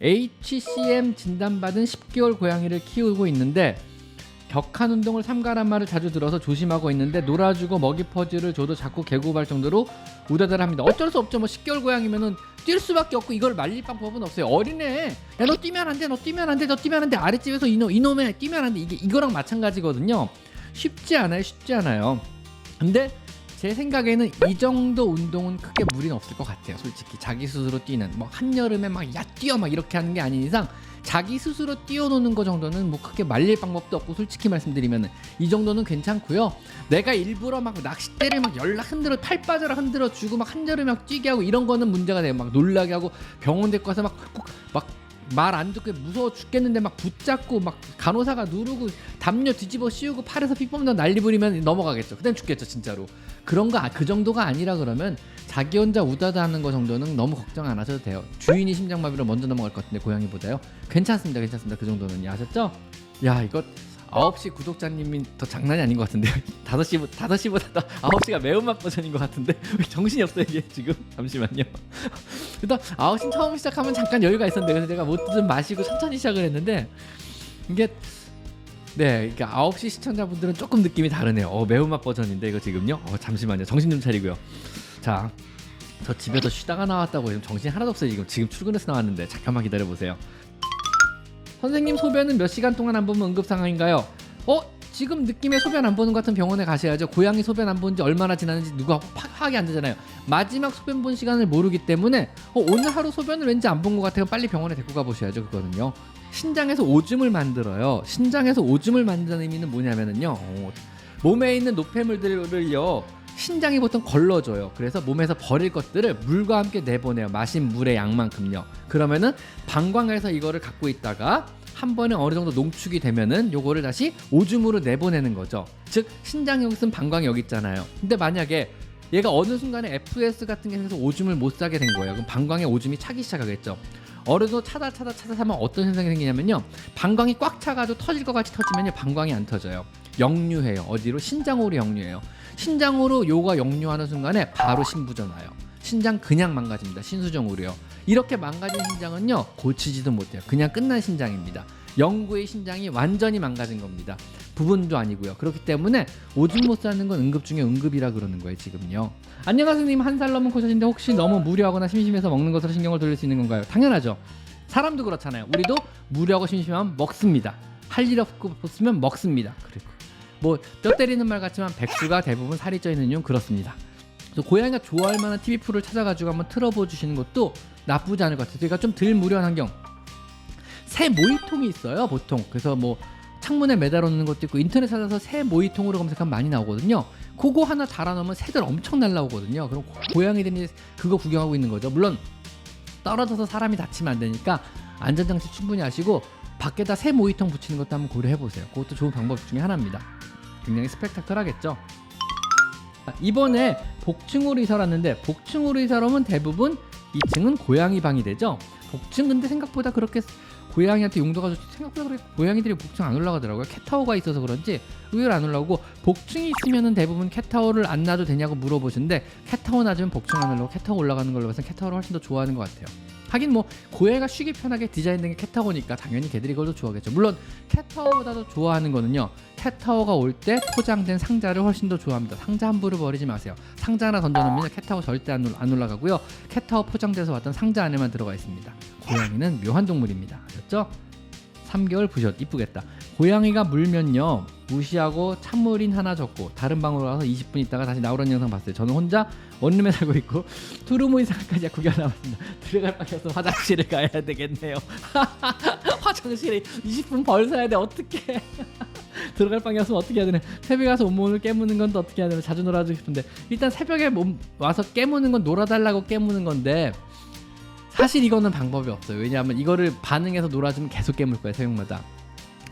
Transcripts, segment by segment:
HCM 진단받은 10개월 고양이를 키우고 있는데 격한 운동을 삼가란 말을 자주 들어서 조심하고 있는데 놀아주고 먹이 퍼즐을 줘도 자꾸 개구발 정도로 우다다합니다. 어쩔 수 없죠. 뭐 10개월 고양이면은 뛸 수밖에 없고 이걸 말릴 방법은 없어요. 어린애, 야 너 뛰면 안 돼, 너 뛰면 안 돼, 너 뛰면 안 돼. 아랫집에서 이놈 이놈에 뛰면 안 돼. 이게 이거랑 마찬가지거든요. 쉽지 않아요, 쉽지 않아요. 근데 제 생각에는 이 정도 운동은 크게 무리는 없을 것 같아요. 솔직히 자기 스스로 뛰는 뭐 한여름에 막 야 뛰어 막 이렇게 하는 게 아닌 이상 자기 스스로 뛰어노는 거 정도는 뭐 크게 말릴 방법도 없고 솔직히 말씀드리면은 이 정도는 괜찮고요. 내가 일부러 막 낚싯대를 막 연락 흔들어 팔 빠져라 흔들어 주고 막 한여름에 막 뛰게 하고 이런 거는 문제가 돼요. 막 놀라게 하고 병원 데리고 가서 막막 말안 듣고 무서워 죽겠는데 막 붙잡고 막 간호사가 누르고 담요 뒤집어 씌우고 팔에서 피 뽑는 난리 부리면 넘어가겠죠. 그땐 죽겠죠 진짜로. 그런 거 그 정도가 아니라 그러면 자기 혼자 우다다 하는 거 정도는 너무 걱정 안 하셔도 돼요. 주인이 심장마비로 먼저 넘어갈 것 같은데 고양이보다요. 괜찮습니다, 괜찮습니다. 그 정도는 아셨죠? 야 이거 9시 구독자님이 더 장난이 아닌 것 같은데요. 5시, 5시보다 더 9시가 매운맛 버전인 것 같은데 왜 정신이 없어 이게 지금 잠시만요. 일단 9시 처음 시작하면 잠깐 여유가 있었는데 그래서 내가 뭐 좀 마시고 천천히 시작을 했는데 이게 네, 그러니까 9시 시청자분들은 조금 느낌이 다르네요. 어, 매운맛 버전인데 이거 지금요. 어, 잠시만요. 정신 좀 차리고요. 자, 저 집에서 쉬다가 나왔다고 지금 정신 하나도 없어요. 지금 지금 출근해서 나왔는데 잠깐만 기다려 보세요. 선생님 소변은 몇 시간 동안 안 보면 응급 상황인가요? 어? 지금 느낌에 소변 안 보는 것 같은 병원에 가셔야죠. 고양이 소변 안 본 지 얼마나 지났는지 누가 파, 파악이 안 되잖아요. 마지막 소변 본 시간을 모르기 때문에 어, 오늘 하루 소변을 왠지 안 본 것 같아요. 빨리 병원에 데리고 가보셔야죠. 그거는요. 신장에서 오줌을 만들어요. 신장에서 오줌을 만드는 의미는 뭐냐면은요. 어, 몸에 있는 노폐물들을요. 신장이 보통 걸러줘요. 그래서 몸에서 버릴 것들을 물과 함께 내보내요. 마신 물의 양만큼요. 그러면은 방광에서 이거를 갖고 있다가 한 번에 어느 정도 농축이 되면은 요거를 다시 오줌으로 내보내는 거죠. 즉 신장이 여기 있으면 방광이 여기 있잖아요. 근데 만약에 얘가 어느 순간에 FS 같은 게 생겨서 오줌을 못 싸게 된 거예요. 그럼 방광에 오줌이 차기 시작하겠죠. 어느 정도 차다 차다 차다 하면 어떤 현상이 생기냐면요. 방광이 꽉 차가지고 터질 것 같이 터지면요. 방광이 안 터져요. 역류해요. 어디로? 신장으로 역류해요. 신장으로 요가 역류하는 순간에 바로 신부전 와요. 신장 그냥 망가집니다. 신수정으로요. 이렇게 망가진 신장은요 고치지도 못해요. 그냥 끝난 신장입니다. 영구의 신장이 완전히 망가진 겁니다. 부분도 아니고요. 그렇기 때문에 오줌 못 싸는 건 응급 중에 응급이라 그러는 거예요 지금요. 안녕하세요 님 한 살 넘은 코셔인데 혹시 너무 무료하거나 심심해서 먹는 것으로 신경을 돌릴 수 있는 건가요? 당연하죠. 사람도 그렇잖아요. 우리도 무료하고 심심하면 먹습니다. 할 일 없고 싶으면 먹습니다. 그리고 뭐뼈 때리는 말 같지만 백수가 대부분 살이 쪄 있는 이유는 그렇습니다. 그래서 고양이가 좋아할 만한 TV 프로를 찾아가지고 한번 틀어보 주시는 것도 나쁘지 않을 것 같아요. 그러니까 좀 덜 무료한 환경. 새 모이통이 있어요, 보통. 그래서 뭐 창문에 매달아 놓는 것도 있고 인터넷 찾아서 새 모이통으로 검색하면 많이 나오거든요. 그거 하나 달아 놓으면 새들 엄청 날라오거든요. 그럼 고- 고양이들이 그거 구경하고 있는 거죠. 물론 떨어져서 사람이 다치면 안 되니까 안전장치 충분히 하시고 밖에다 새 모이통 붙이는 것도 한번 고려해 보세요. 그것도 좋은 방법 중에 하나입니다. 굉장히 스펙타클하겠죠. 이번에 복층으로 이사를 왔는데 복층으로 이사를 오면 대부분 2층은 고양이 방이 되죠. 복층 근데 생각보다 그렇게 고양이한테 용도가 좋지 생각보다 그렇게 고양이들이 복층 안 올라가더라고요. 캣타워가 있어서 그런지 의외로 안 올라오고 복층이 있으면은 대부분 캣타워를 안 놔도 되냐고 물어보시는데 캣타워 놔주면 복층 안 올라오고 캣타워 올라가는 걸로 봐서 캣타워를 훨씬 더 좋아하는 것 같아요. 하긴 뭐 고양이가 쉬기 편하게 디자인된 게 캣타워니까 당연히 걔들이 그걸 더 좋아하겠죠. 물론 캣타워보다도 좋아하는 거는요. 캣타워가 올 때 포장된 상자를 훨씬 더 좋아합니다. 상자 함부로 버리지 마세요. 상자 하나 던져놓으면 캣타워 절대 안, 안 올라가고요. 캣타워 포장돼서 왔던 상자 안에만 들어가 있습니다. 고양이는 묘한 동물입니다. 아셨죠? 3개월 부셨 이쁘겠다. 고양이가 물면요 무시하고 찬물인 하나 줬고 다른 방으로 가서 20분 있다가 다시 나오라는 영상 봤어요. 저는 혼자 원룸에 살고 있고 투르모 이상까지 구경 나왔습니다. 들어갈 방에 없어 화장실을 가야 되겠네요. 화장실에 20분 벌써야 돼 어떻게? 들어갈 방에 없으면 어떻게 해야 되나? 새벽에 가서 온몸을 깨무는 건 또 어떻게 해야 되나? 자주 놀아주고 싶은데 일단 새벽에 몸 와서 깨무는 건 놀아달라고 깨무는 건데 사실 이거는 방법이 없어요. 왜냐하면 이거를 반응해서 놀아주면 계속 깨물 거예요 새벽마다.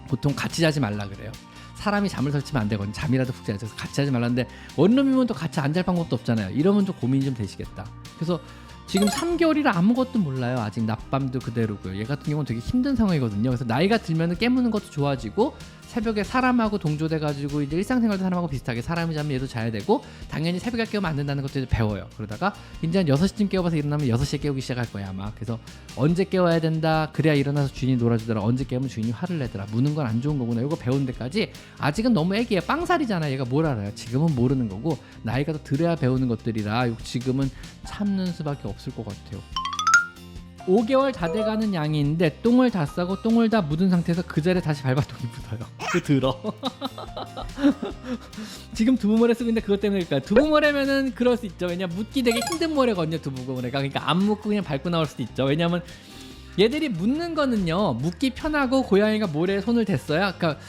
보통 같이 자지 말라 그래요. 사람이 잠을 설치면 안 되거든요. 잠이라도 푹 자야죠. 그래서 같이 자지 말라는데 원룸이면 또 같이 안 잘 방법도 없잖아요. 이러면 좀 고민이 좀 되시겠다. 그래서 지금 3개월이라 아무것도 몰라요. 아직 낮밤도 그대로고요. 얘 같은 경우는 되게 힘든 상황이거든요. 그래서 나이가 들면 깨무는 것도 좋아지고 새벽에 사람하고 동조돼가지고 이제 일상생활도 사람하고 비슷하게 사람이 자면 얘도 자야 되고 당연히 새벽에 깨우면 안 된다는 것도 이제 배워요. 그러다가 이제 한 6시쯤 깨워봐서 일어나면 6시에 깨우기 시작할 거야 아마. 그래서 언제 깨워야 된다. 그래야 일어나서 주인이 놀아주더라. 언제 깨우면 주인이 화를 내더라. 무는 건 안 좋은 거구나. 이거 배우는 데까지 아직은 너무 애기야. 빵살이잖아. 얘가 뭘 알아요. 지금은 모르는 거고 나이가 더 들어야 배우는 것들이라 지금은 참는 수밖에 없을 것 같아요. 5개월 다 돼가는 양이 있는데 똥을 다 싸고 똥을 다 묻은 상태에서 그 자리에 다시 밟아똥이 묻어요. 그 들어. 지금 두부모래 쓰고 있는데 그것 때문에 그러니까 두부모래면은 그럴 수 있죠. 왜냐 묻기 되게 힘든 모래거든요. 두부모래가 그러니까 안 묻고 그냥 밟고 나올 수도 있죠. 왜냐면 얘들이 묻는 거는요 묻기 편하고 고양이가 모래에 손을 댔어야 그러니까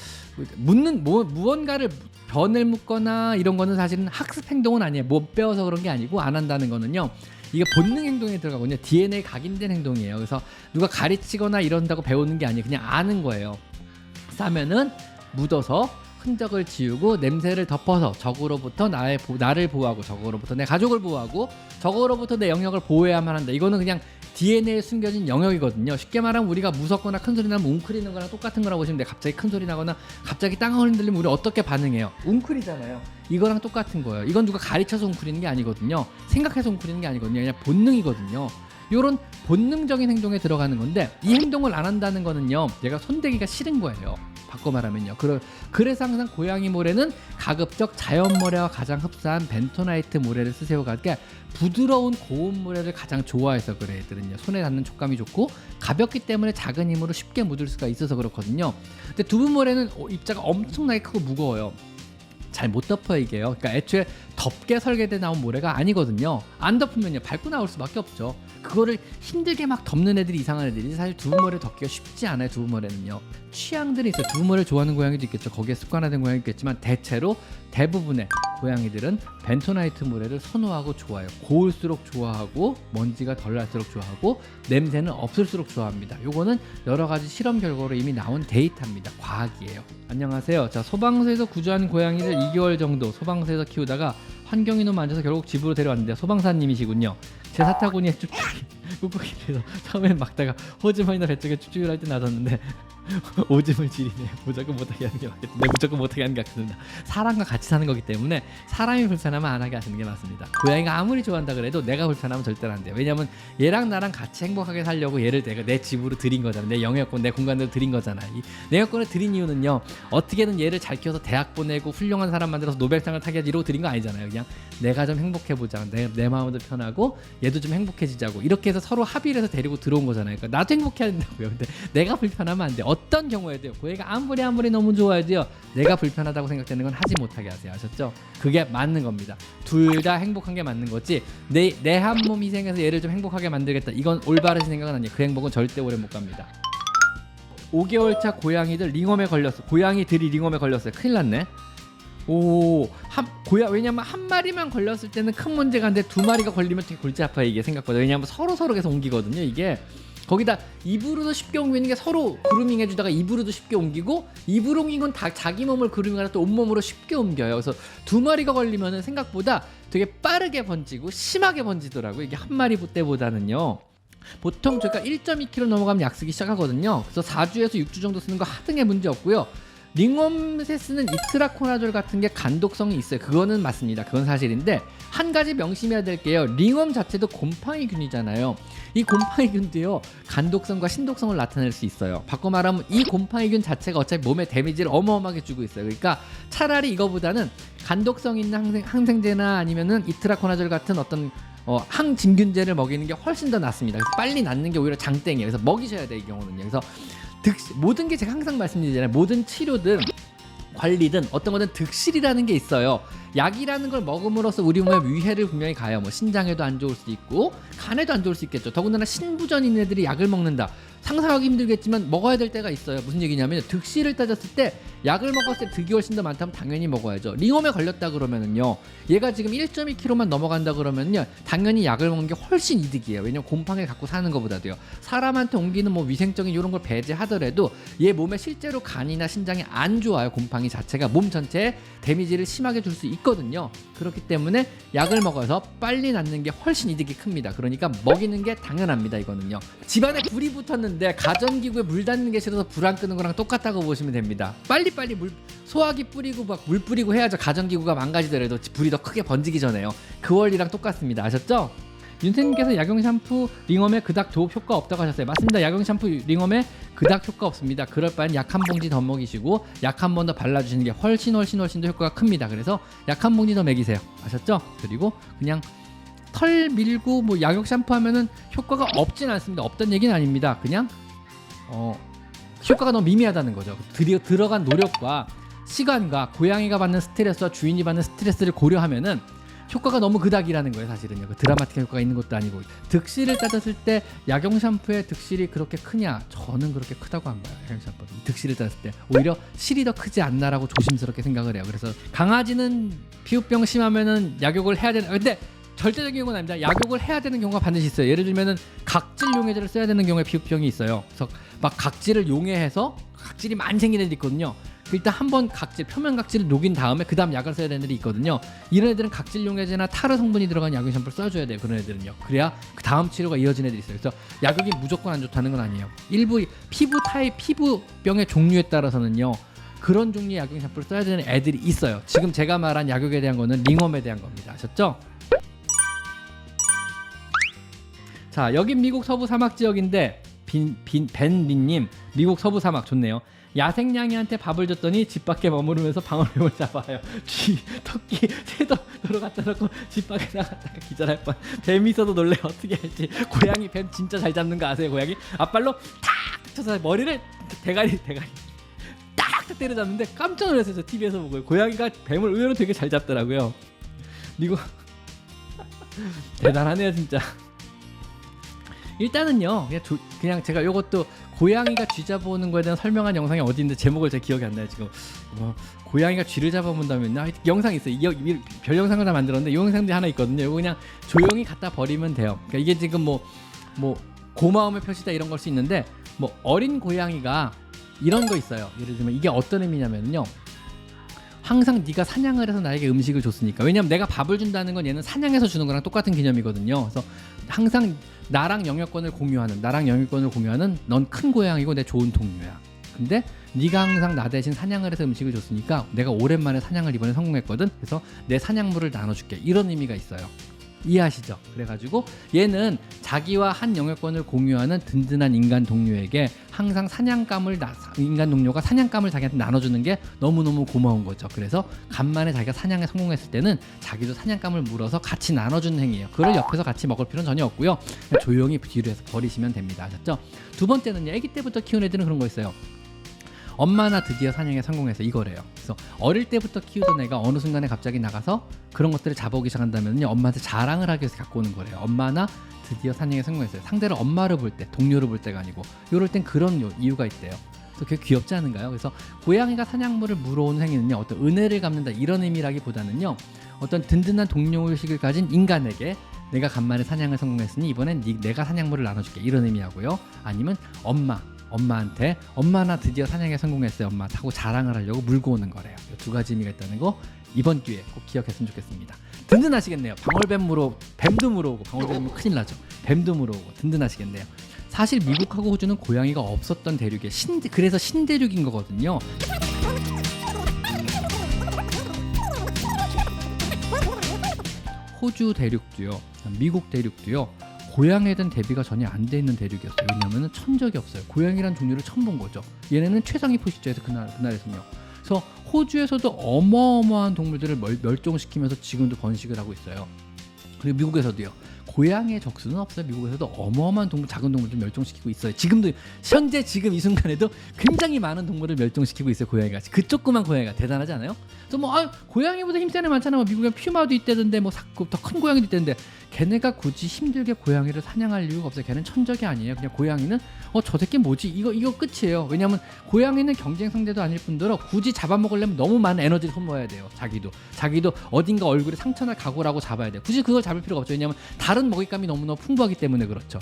묻는 뭐, 무언가를 변을 묻거나 이런 거는 사실은 학습 행동은 아니에요. 못 배워서 그런 게 아니고 안 한다는 거는요. 이게 본능 행동에 들어가거든요. DNA 각인된 행동이에요. 그래서 누가 가르치거나 이런다고 배우는 게 아니에요. 그냥 아는 거예요. 싸면은 묻어서 흔적을 지우고 냄새를 덮어서 적으로부터 나의 보- 나를 보호하고 적으로부터 내 가족을 보호하고 적으로부터 내 영역을 보호해야만 한다. 이거는 그냥 DNA에 숨겨진 영역이거든요. 쉽게 말하면 우리가 무섭거나 큰 소리 나면 웅크리는 거랑 똑같은 거라고 보시면 돼요. 갑자기 큰 소리 나거나 갑자기 땅을 흔들리면 우리 어떻게 반응해요? 웅크리잖아요. 이거랑 똑같은 거예요. 이건 누가 가르쳐서 웅크리는 게 아니거든요. 생각해서 웅크리는 게 아니거든요. 그냥 본능이거든요. 이런 본능적인 행동에 들어가는 건데 이 행동을 안 한다는 거는요. 얘가 손대기가 싫은 거예요. 바꿔 말하면요. 그러, 그래서 항상 고양이 모래는 가급적 자연 모래와 가장 흡사한 벤토나이트 모래를 쓰세요. 그러니까 부드러운 고운 모래를 가장 좋아해서 그래 애들은요. 손에 닿는 촉감이 좋고 가볍기 때문에 작은 힘으로 쉽게 묻을 수가 있어서 그렇거든요. 근데 두부 모래는 어, 입자가 엄청나게 크고 무거워요. 잘 못 덮어 이게요. 그러니까 애초에 덮개 설계돼 나온 모래가 아니거든요. 안 덮으면요 밟고 나올 수밖에 없죠. 그거를 힘들게 막 덮는 애들이 이상한 애들이 사실 두부모래 덮기가 쉽지 않아요. 두부모래는요. 취향들이 있어요. 두부모래 좋아하는 고양이도 있겠죠. 거기에 습관화된 고양이 있겠지만 대체로 대부분의 고양이들은 벤토나이트 모래를 선호하고 좋아해요. 고울수록 좋아하고 먼지가 덜 날수록 좋아하고 냄새는 없을수록 좋아합니다. 요거는 여러 가지 실험 결과로 이미 나온 데이터입니다. 과학이에요. 안녕하세요. 자 소방서에서 구조한 고양이를 2개월 정도 소방서에서 키우다가 안 좋아서 결국 집으로 데려왔는데 소방사님이시군요. 제 사타구니에 꾹꾹이 돼서 처음엔 막다가 호주머니나 배 쪽에 쭈쭈기를 할때 나섰는데 오줌을 지리네요. 무조건 못하게 하는 게 맞겠다. 네, 무조건 못하게 하는 게 맞습니다. 사람과 같이 사는 거기 때문에 사람이 불편하면 안 하게 하시는 게 맞습니다. 고양이가 아무리 좋아한다 그래도 내가 불편하면 절대로 안 돼요. 왜냐면 얘랑 나랑 같이 행복하게 살려고 얘를 내가 내 집으로 들인 거잖아. 내 영역권, 내 공간으로 들인 거잖아. 이 영역권을 들인 이유는요. 어떻게든 얘를 잘 키워서 대학 보내고 훌륭한 사람 만들어서 노벨상을 타게 하지 이러고 들인 거 아니잖아요. 그냥 내가 좀 행복해 보자. 내, 내 마음도 편하고 얘도 좀 행복해지자고. 이렇게 해서 서로 합의를 해서 데리고 들어온 거잖아요. 그러니까 나도 행복해야 된다고요. 근데 내가 불편하면 안 돼. 어떤 경우에도요. 고양이가 아무리 아무리 너무 좋아해도요. 내가 불편하다고 생각되는 건 하지 못하게 하세요. 아셨죠? 그게 맞는 겁니다. 둘 다 행복한 게 맞는 거지. 내 내 한 몸 희생해서 얘를 좀 행복하게 만들겠다. 이건 올바른 생각은 아니에요. 그 행복은 절대 오래 못 갑니다. 5개월 차 고양이들 링엄에 걸렸어. 고양이들이 링엄에 걸렸어요. 큰일 났네. 오, 한 고야 왜냐면 한 마리만 걸렸을 때는 큰 문제가 안데 두 마리가 걸리면 되게 골치 아파요 이게 생각보다 왜냐면 서로 서로 계속 옮기거든요 이게 거기다 입으로도 쉽게 옮기는 게 서로 그루밍 해주다가 입으로도 쉽게 옮기고 입으로 옮긴 건 다 자기 몸을 그루밍하다 또 온몸으로 쉽게 옮겨요 그래서 두 마리가 걸리면은 생각보다 되게 빠르게 번지고 심하게 번지더라고요 이게 한 마리 때보다는요 보통 저희가 1.2kg 넘어가면 약 쓰기 시작하거든요. 그래서 4주에서 6주 정도 쓰는 거 하등의 문제 없고요. 링엄세 쓰는 이트라코나졸 같은 게 간독성이 있어요. 그거는 맞습니다. 그건 사실인데 한 가지 명심해야 될 게요. 링엄 자체도 곰팡이균이잖아요. 이 곰팡이균도요 간독성과 신독성을 나타낼 수 있어요. 바꿔 말하면 이 곰팡이균 자체가 어차피 몸에 데미지를 어마어마하게 주고 있어요. 그러니까 차라리 이거보다는 간독성 있는 항생, 항생제나 아니면은 이트라코나졸 같은 어떤 어, 항진균제를 먹이는 게 훨씬 더 낫습니다. 그래서 빨리 낫는 게 오히려 장땡이에요. 그래서 먹이셔야 돼이 경우는요. 그래서 득시, 모든 게 제가 항상 말씀드리잖아요. 모든 치료든 관리든 어떤 거든 득실이라는 게 있어요. 약이라는 걸 먹음으로써 우리 몸에 위해를 분명히 가요. 뭐 신장에도 안 좋을 수 있고 간에도 안 좋을 수 있겠죠. 더군다나 신부전인 애들이 약을 먹는다. 상상하기 힘들겠지만 먹어야 될 때가 있어요. 무슨 얘기냐면 득실을 따졌을 때 약을 먹었을 때 득이 훨씬 더 많다면 당연히 먹어야죠. 링엄에 걸렸다 그러면은요. 얘가 지금 1.2kg만 넘어간다 그러면요. 당연히 약을 먹는 게 훨씬 이득이에요. 왜냐면 곰팡이를 갖고 사는 것보다도요. 사람한테 옮기는 뭐 위생적인 이런 걸 배제하더라도 얘 몸에 실제로 간이나 신장이 안 좋아요. 곰팡이 자체가 몸 전체에 데미지를 심하게 줄 수 있거든요. 그렇기 때문에 약을 먹어서 빨리 낫는 게 훨씬 이득이 큽니다. 그러니까 먹이는 게 당연합니다. 이거는요. 집안에 불이 붙었는 데 닫는데 가전기구에 물 닿는 게 싫어서 불 안 끄는 거랑 똑같다고 보시면 됩니다. 빨리빨리 물 소화기 뿌리고 막 물 뿌리고 해야죠. 가전기구가 망가지더라도 불이 더 크게 번지기 전에요. 그 원리랑 똑같습니다. 아셨죠? 윤태님께서 약용 샴푸 링엄에 그닥 도흡 효과 없다고 하셨어요. 맞습니다. 약용 샴푸 링엄에 그닥 효과 없습니다. 그럴 바엔 약 한 봉지 더 먹이시고 약 한 번 더 발라주시는 게 훨씬 훨씬 훨씬 더 효과가 큽니다. 그래서 약 한 봉지 더 먹이세요. 아셨죠? 그리고 그냥 털 밀고 뭐 약용 샴푸 하면은 효과가 없진 않습니다. 없다는 얘기는 아닙니다. 그냥 어 효과가 너무 미미하다는 거죠. 들이, 들어간 노력과 시간과 고양이가 받는 스트레스와 주인이 받는 스트레스를 고려하면은 효과가 너무 그닥이라는 거예요 사실은요. 그 드라마틱한 효과가 있는 것도 아니고. 득실을 따졌을 때 약용 샴푸의 득실이 그렇게 크냐? 저는 그렇게 크다고 안 봐요 약용 샴푸 득실을 따졌을 때. 오히려 실이 더 크지 않나라고 조심스럽게 생각을 해요. 그래서 강아지는 피부병 심하면은 약욕을 해야 되는 근데 절대적인 경우는 아닙니다. 약욕을 해야 되는 경우가 반드시 있어요. 예를 들면은 각질 용해제를 써야 되는 경우에 피부병이 있어요. 그래서 막 각질을 용해해서 각질이 많이 생긴 애들이 있거든요. 일단 한 번 각질 표면 각질을 녹인 다음에 그 다음 약을 써야 되는 애들이 있거든요. 이런 애들은 각질 용해제나 타르 성분이 들어간 약용 샴푸를 써줘야 돼요 그런 애들은요. 그래야 그 다음 치료가 이어진 애들이 있어요. 그래서 약욕이 무조건 안 좋다는 건 아니에요. 일부 피부 타입 피부병의 종류에 따라서는요 그런 종류의 약용 샴푸를 써야 되는 애들이 있어요. 지금 제가 말한 약욕에 대한 거는 링웜에 대한 겁니다. 아셨죠? 자 여긴 미국 서부 사막 지역인데 빈 빈 벤리님 미국 서부 사막 좋네요. 야생냥이한테 밥을 줬더니 집 밖에 머무르면서 방울뱀을 잡아요. 쥐, 토끼, 새도 갖다 놓고 집 밖에 나갔다가 기절할 뻔. 뱀이 있어도 놀래 어떻게 할지. 고양이 뱀 진짜 잘 잡는 거 아세요? 고양이 앞발로 탁 쳐서 머리를 대가리 대가리 딱 때려잡는데 깜짝 놀랐어요. 저 TV에서 보고 고양이가 뱀을 의외로 되게 잘 잡더라고요. 미국 대단하네요 진짜. 일단은요 그냥, 조- 그냥 제가 요것도 고양이가 쥐 잡아오는 거에 대한 설명한 영상이 어디 있는데 제목을 제가 기억이 안 나요 지금. 뭐 고양이가 쥐를 잡아본다면 나 영상이 있어요. 이, 이, 별 영상을 다 만들었는데 이 영상들이 하나 있거든요. 이거 그냥 조용히 갖다 버리면 돼요. 그러니까 이게 지금 뭐뭐 고마움의 표시다 이런 걸 수 있는데 뭐 어린 고양이가 이런 거 있어요. 예를 들면 이게 어떤 의미냐면요 항상 네가 사냥을 해서 나에게 음식을 줬으니까. 왜냐면 내가 밥을 준다는 건 얘는 사냥해서 주는 거랑 똑같은 개념이거든요. 그래서 항상 나랑 영역권을 공유하는 나랑 영역권을 공유하는 넌 큰 고양이고 내 좋은 동료야. 근데 네가 항상 나 대신 사냥을 해서 음식을 줬으니까 내가 오랜만에 사냥을 이번에 성공했거든. 그래서 내 사냥물을 나눠줄게. 이런 의미가 있어요 이해하시죠? 그래가지고 얘는 자기와 한 영역권을 공유하는 든든한 인간 동료에게 항상 사냥감을 나, 인간 동료가 사냥감을 자기한테 나눠주는 게 너무너무 고마운 거죠. 그래서 간만에 자기가 사냥에 성공했을 때는 자기도 사냥감을 물어서 같이 나눠주는 행위예요. 그걸 옆에서 같이 먹을 필요는 전혀 없고요. 조용히 뒤로 해서 버리시면 됩니다. 아셨죠? 두 번째는요. 아기 때부터 키운 애들은 그런 거 있어요. 엄마나 드디어 사냥에 성공해서 이거래요. 그래서 어릴 때부터 키우던 애가 어느 순간에 갑자기 나가서 그런 것들을 잡아오기 시작한다면요 엄마한테 자랑을 하기 위해서 갖고 오는 거래요. 엄마나 드디어 사냥에 성공했어요. 상대를 엄마를 볼 때, 동료를 볼 때가 아니고 이럴 땐 그런 요- 이유가 있대요. 그래서 그게 귀엽지 않은가요? 그래서 고양이가 사냥물을 물어오는 행위는요 어떤 은혜를 갚는다 이런 의미라기보다는요 어떤 든든한 동료 의식을 가진 인간에게 내가 간만에 사냥을 성공했으니 이번엔 네- 내가 사냥물을 나눠줄게 이런 의미하고요. 아니면 엄마 엄마한테 엄마 나 드디어 사냥에 성공했어요. 엄마 하고 자랑을 하려고 물고 오는 거래요. 이두 가지 의미가 있다는 거 이번 기회에 꼭 기억했으면 좋겠습니다. 든든하시겠네요. 방울뱀 물어 뱀도 물어오고 방울뱀은 큰일 나죠. 뱀도 물어오고 든든하시겠네요. 사실 미국하고 호주는 고양이가 없었던 대륙에 신 그래서 신대륙인 거거든요. 호주 대륙도요 미국 대륙도요 고양이에 대한 대비가 전혀 안 돼 있는 대륙이었어요. 왜냐하면 천 적이 없어요. 고양이란 종류를 처음 본 거죠. 얘네는 최상위 포식자에서 그날 그날에서요. 그래서 호주에서도 어마어마한 동물들을 멸, 멸종시키면서 지금도 번식을 하고 있어요. 그리고 미국에서도요. 고양이의 적수는 없어요. 미국에서도 어마어마한 동물, 작은 동물들 멸종시키고 있어요. 지금도 현재 지금 이 순간에도 굉장히 많은 동물을 멸종시키고 있어요. 고양이가 그 조그만 고양이가 대단하지 않아요? 그래서 뭐 아, 고양이보다 힘센 애 많잖아. 뭐 미국에 퓨마도 있다던데 뭐 더큰 고양이도 있다던데 걔네가 굳이 힘들게 고양이를 사냥할 이유가 없어요. 걔는 천적이 아니에요. 그냥 고양이는 어 저 새끼 뭐지? 이거 이거 끝이에요. 왜냐면 고양이는 경쟁 상대도 아닐 뿐더러 굳이 잡아먹으려면 너무 많은 에너지를 소모해야 돼요. 자기도 자기도 어딘가 얼굴에 상처날 각오라고 잡아야 돼요. 굳이 그걸 잡을 필요가 없죠. 왜냐면 다른 먹잇감이 너무너무 풍부하기 때문에 그렇죠.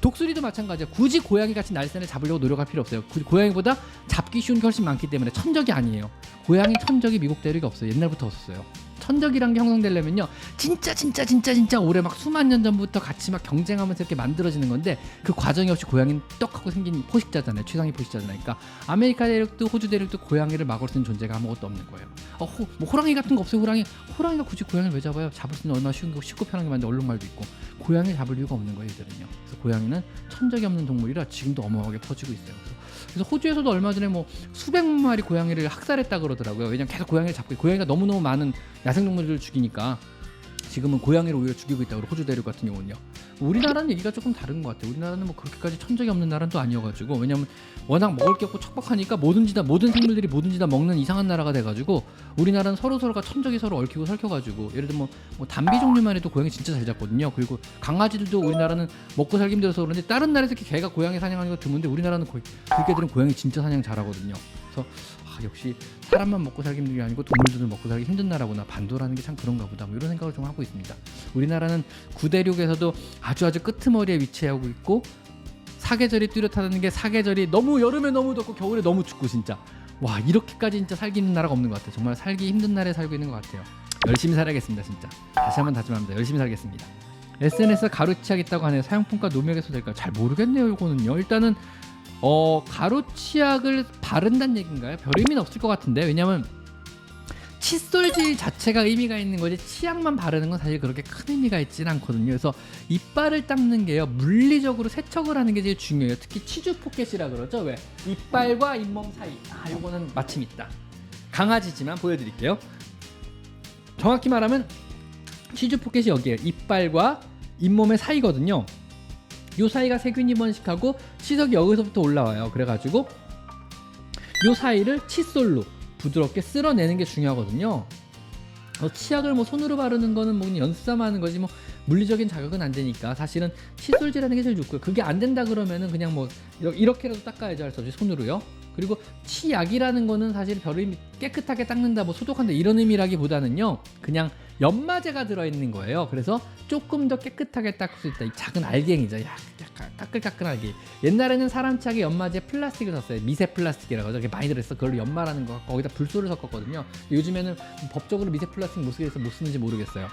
독수리도 마찬가지예요. 굳이 고양이 같이 날쌘을 잡으려고 노력할 필요 없어요. 구- 고양이보다 잡기 쉬운 게 훨씬 많기 때문에 천적이 아니에요. 고양이 천적이 미국 대륙에 없어요. 옛날부터 없었어요. 천적이란 게 형성되려면요. 진짜 진짜 진짜 진짜 오래 막 수만 년 전부터 같이 막 경쟁하면서 이렇게 만들어지는 건데 그 과정이 없이 고양이는 떡 하고 생긴 포식자잖아요. 최상위 포식자잖아요 그러니까. 아메리카 대륙도 호주 대륙도 고양이를 막을 수 있는 존재가 아무것도 없는 거예요. 어, 호, 뭐 호랑이 같은 거 없어요 호랑이? 호랑이가 굳이 고양이를 왜 잡아요? 잡을 수 있는 얼마나 쉬운 거 쉽고 편한 게 많은데 얼룩말도 있고. 고양이 잡을 이유가 없는 거예요 얘들은요. 그래서 고양이는 천적이 없는 동물이라 지금도 어마어마하게 퍼지고 있어요 그래서 호주에서도 얼마 전에 뭐 수백 마리 고양이를 학살했다 그러더라고요. 왜냐면 계속 고양이를 잡고 고양이가 너무너무 많은 야생동물들을 죽이니까 지금은 고양이를 오히려 죽이고 있다고. 호주 대륙 같은 경우는요. 우리나라는 얘기가 조금 다른 것 같아요. 우리나라는 뭐 그렇게까지 천적이 없는 나라는 또 아니어가지고 왜냐면 워낙 먹을 게 없고 척박하니까 뭐든지 다 모든 생물들이 뭐든지 다 먹는 이상한 나라가 돼가지고 우리나라는 서로 서로가 천적이 서로 얽히고 설켜가지고 예를 들면 뭐 담비 종류만 해도 고양이 진짜 잘 잡거든요. 그리고 강아지들도 우리나라는 먹고 살기 힘들어서 그런데 다른 나라에서 이렇게 개가 고양이 사냥하는 거 드문데 우리나라는 거의 그 개들은 고양이 진짜 사냥 잘하거든요. 그래서 아, 역시 사람만 먹고 살기 힘든 게 아니고 동물들은 먹고 살기 힘든 나라구나 반도라는 게 참 그런가 보다 뭐 이런 생각을 좀 하고 있습니다. 우리나라는 구대륙에서도 아주 아주 끄트머리에 위치하고 있고 사계절이 뚜렷하다는 게 사계절이 너무 여름에 너무 덥고 겨울에 너무 춥고 진짜 와 이렇게까지 진짜 살기 있는 나라가 없는 것 같아요. 정말 살기 힘든 나라에 살고 있는 것 같아요. 열심히 살아야겠습니다 진짜. 다시 한번 다짐합니다. 열심히 살겠습니다. SNS 가루치약 있다고 하네요. 사용품과 노명에서 될까요? 잘 모르겠네요. 이거는요. 일단은 어 가루치약을 바른다는 얘기인가요? 별 의미는 없을 것 같은데 왜냐면 칫솔질 자체가 의미가 있는 거지 치약만 바르는 건 사실 그렇게 큰 의미가 있지는 않거든요. 그래서 이빨을 닦는 게요 물리적으로 세척을 하는 게 제일 중요해요. 특히 치주 포켓이라 그러죠. 왜 이빨과 잇몸 사이. 아 요거는 마침 있다. 강아지지만 보여드릴게요. 정확히 말하면 치주 포켓이 여기에 이빨과 잇몸의 사이거든요. 요 사이가 세균이 번식하고 치석이 여기서부터 올라와요. 그래가지고 요 사이를 칫솔로 부드럽게 쓸어내는 게 중요하거든요. 어, 치약을 뭐 손으로 바르는 거는 뭐 그냥 연습 삼아 하는 거지 뭐 물리적인 자극은 안 되니까 사실은 칫솔질하는 게 제일 좋고요. 그게 안 된다 그러면은 그냥 뭐 이렇게라도 닦아야죠 할 수 없이 손으로요. 그리고 치약이라는 거는 사실 별 의미 깨끗하게 닦는다 뭐 소독한다 이런 의미라기보다는요 그냥 연마제가 들어있는 거예요. 그래서 조금 더 깨끗하게 닦을 수 있다. 이 작은 알갱이죠. 약- 약간 까끌까끌 알갱이. 옛날에는 사람 치약에 연마제 플라스틱을 썼어요. 미세 플라스틱이라고 하죠. 많이 들어있어. 그걸로 연마라는 거 거기다 불소를 섞었거든요. 요즘에는 법적으로 미세 플라스틱 못 쓰겠어 못 쓰는지 모르겠어요.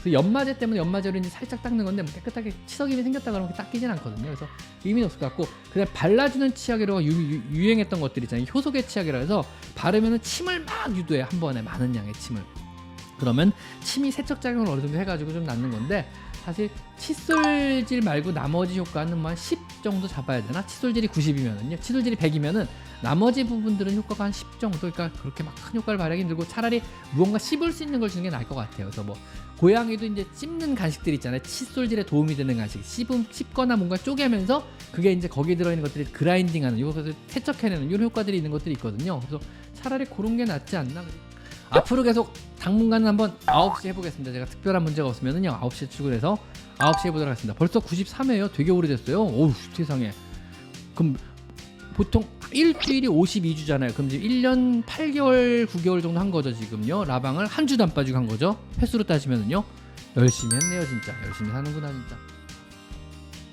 그래서 연마제 때문에 연마제로 이제 살짝 닦는 건데 뭐 깨끗하게 치석이 생겼다 그러면 닦이진 않거든요. 그래서 의미는 없을 것 같고 그냥 발라주는 치약이라고 유, 행했던 것들 있잖아요. 효소계 치약이라 해서 바르면은 침을 막 유도해 한 번에 많은 양의 침을. 그러면 침이 세척 작용을 어느 정도 해가지고 좀 낫는 건데 사실 칫솔질 말고 나머지 효과는 뭐 한 10 정도 잡아야 되나? 칫솔질이 90이면은요. 칫솔질이 100이면은 나머지 부분들은 효과가 한 10 정도. 그러니까 그렇게 막 큰 효과를 발휘하기 힘들고 차라리 무언가 씹을 수 있는 걸 주는 게 나을 것 같아요. 그래서 뭐 고양이도 이제 씹는 간식들 있잖아요. 칫솔질에 도움이 되는 간식. 씹음 씹거나 뭔가 쪼개면서 그게 이제 거기에 들어있는 것들이 그라인딩 하는 이것을 세척해내는 이런 효과들이 있는 것들이 있거든요. 그래서 차라리 그런 게 낫지 않나? 앞으로 계속 당분간은 한번 9시 해보겠습니다. 제가 특별한 문제가 없으면은요 9시에 출근해서 9시 해보도록 하겠습니다. 벌써 93회예요. 되게 오래됐어요. 오우 세상에. 그럼 보통 일주일이 52주잖아요. 그럼 지금 1년 8개월, 9개월 정도 한 거죠 지금요. 라방을 한 주도 안 빠지고 한 거죠. 횟수로 따지면은요. 열심히 했네요 진짜. 열심히 사는구나 진짜.